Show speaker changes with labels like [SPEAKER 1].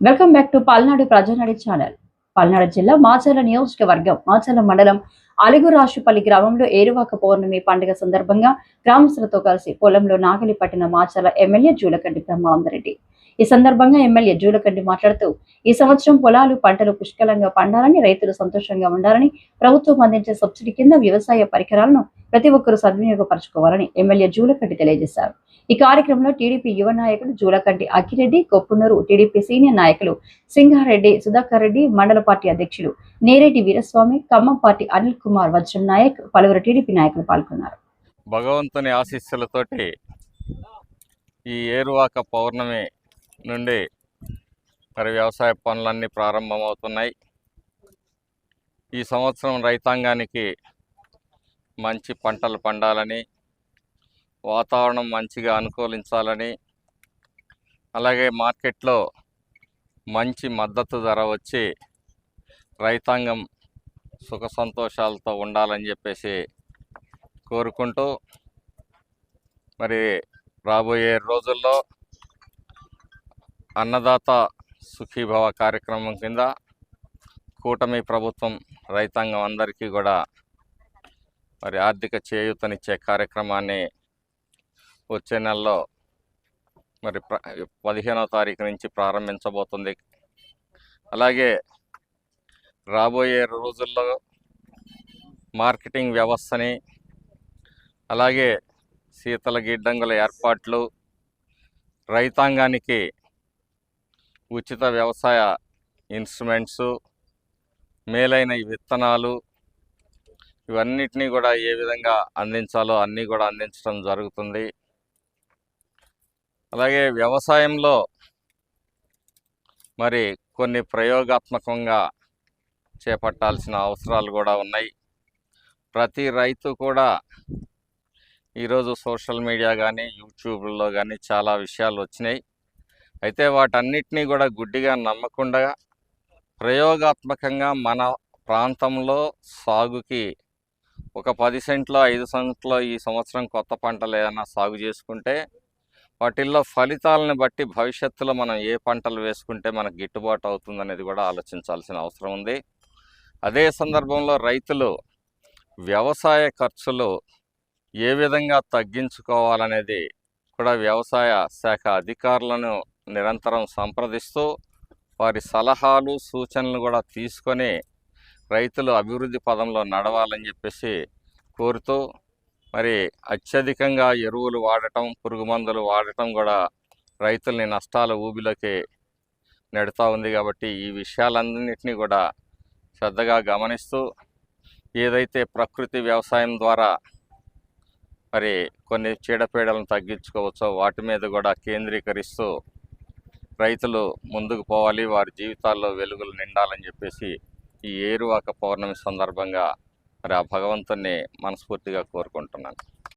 [SPEAKER 1] Welcome back to Palnadu Prajanadi channel Palnadu జిల్లా మాచర్ల నియోజకవర్గం మాచర్ల మండలం అలిగురాశుపల్లి గ్రామంలో ఏరువాక పౌర్ణమి పండుగ సందర్భంగా గ్రామస్తులతో కలిసి పొలంలో నాగలి పట్టిన మాచర్ల ఎమ్మెల్యే జూలకంటి బ్రహ్మానందరెడ్డి ఈ సందర్భంగా ఎమ్మెల్యే జూలకంటి మాట్లాడుతూ ఈ సంవత్సరం పొలాలు పంటలు పుష్కలంగా పండాలని రైతులు సంతోషంగా ఉండాలని ప్రభుత్వం అందించే సబ్సిడీ కింద వ్యవసాయ పరికరాలను ప్రతి ఒక్కరూ సద్వినియోగపరచుకోవాలని ఎమ్మెల్యే జూలకంటి తెలియజేశారు. ఈ కార్యక్రమంలో టీడీపీ యువ నాయకులు జూలకంటి అక్కిరెడ్డి కొప్పునూరు టీడీపీ సీనియర్ నాయకులు సింగారెడ్డి సుధాకర్ రెడ్డి మండల పార్టీ అధ్యక్షులు నేరెడ్డి వీరస్వామి ఖమ్మం పార్టీ అనిల్ కుమార్ వజ్రం నాయక్ పలువురు టీడీపీ నాయకులు పాల్గొన్నారు.
[SPEAKER 2] భగవంతుని ఆశీస్సులతోటి ఈ ఏరువాక పౌర్ణమి నుండి మరి వ్యవసాయ పనులన్నీ ప్రారంభమవుతున్నాయి. ఈ సంవత్సరం రైతాంగానికి మంచి పంటలు పండాలని వాతావరణం మంచిగా అనుకూలించాలని అలాగే మార్కెట్లో మంచి మద్దతు ధర వచ్చి రైతాంగం సుఖ సంతోషాలతో ఉండాలని చెప్పేసి కోరుకుంటూ మరి రాబోయే రోజుల్లో అన్నదాత సుఖీభవ కార్యక్రమం కింద కూటమి ప్రభుత్వం రైతాంగం అందరికీ కూడా మరి ఆర్థిక చేయూతనిచ్చే కార్యక్రమాన్ని వచ్చే నెలలో మరి ప్ర పదిహేనవ తారీఖు నుంచి ప్రారంభించబోతుంది. అలాగే రాబోయే రోజుల్లో మార్కెటింగ్ వ్యవస్థని అలాగే శీతల గిడ్డంగుల ఏర్పాట్లు రైతాంగానికి ఉచిత వ్యవసాయ ఇన్స్ట్రుమెంట్స్ మేలైన విత్తనాలు ఇవన్నిటినీ కూడా ఏ విధంగా అందించాలో అన్నీ కూడా అందించడం జరుగుతుంది. అలాగే వ్యవసాయంలో మరి కొన్ని ప్రయోగాత్మకంగా చేపట్టాల్సిన అవసరాలు కూడా ఉన్నాయి. ప్రతి రైతు కూడా ఈరోజు సోషల్ మీడియా కానీ యూట్యూబ్లో కానీ చాలా విషయాలు వచ్చినాయి. అయితే వాటన్నిటినీ కూడా గుడ్డిగా నమ్మకుండా ప్రయోగాత్మకంగా మన ప్రాంతంలో సాగుకి ఒక పది సెంట్లో ఐదు సెంట్లో ఈ సంవత్సరం కొత్త పంటలు ఏదైనా సాగు చేసుకుంటే వాటిల్లో ఫలితాలను బట్టి భవిష్యత్తులో మనం ఏ పంటలు వేసుకుంటే మనకు గిట్టుబాటు అవుతుందనేది కూడా ఆలోచించాల్సిన అవసరం ఉంది. అదే సందర్భంలో రైతులు వ్యవసాయ ఖర్చులు ఏ విధంగా తగ్గించుకోవాలనేది కూడా వ్యవసాయ శాఖ అధికారులను నిరంతరం సంప్రదిస్తూ వారి సలహాలు సూచనలు కూడా తీసుకొని రైతులు అభివృద్ధి పదంలో నడవాలని చెప్పేసి కోరుతూ మరి అత్యధికంగా ఎరువులు వాడటం పురుగు మందులు వాడటం కూడా రైతుల్ని నష్టాల ఊబిలోకి నెడుతూ ఉంది కాబట్టి ఈ విషయాలన్నింటినీ కూడా శ్రద్ధగా గమనిస్తూ ఏదైతే ప్రకృతి వ్యవసాయం ద్వారా మరి కొన్ని చీడపీడలను తగ్గించుకోవచ్చో వాటి మీద కూడా కేంద్రీకరిస్తూ రైతులు ముందుకు పోవాలి వారి జీవితాల్లో వెలుగులు నిండాలని చెప్పేసి ఈ ఏరువాక పౌర్ణమి సందర్భంగా మరి ఆ భగవంతుణ్ణి మనస్ఫూర్తిగా కోరుకుంటున్నాను.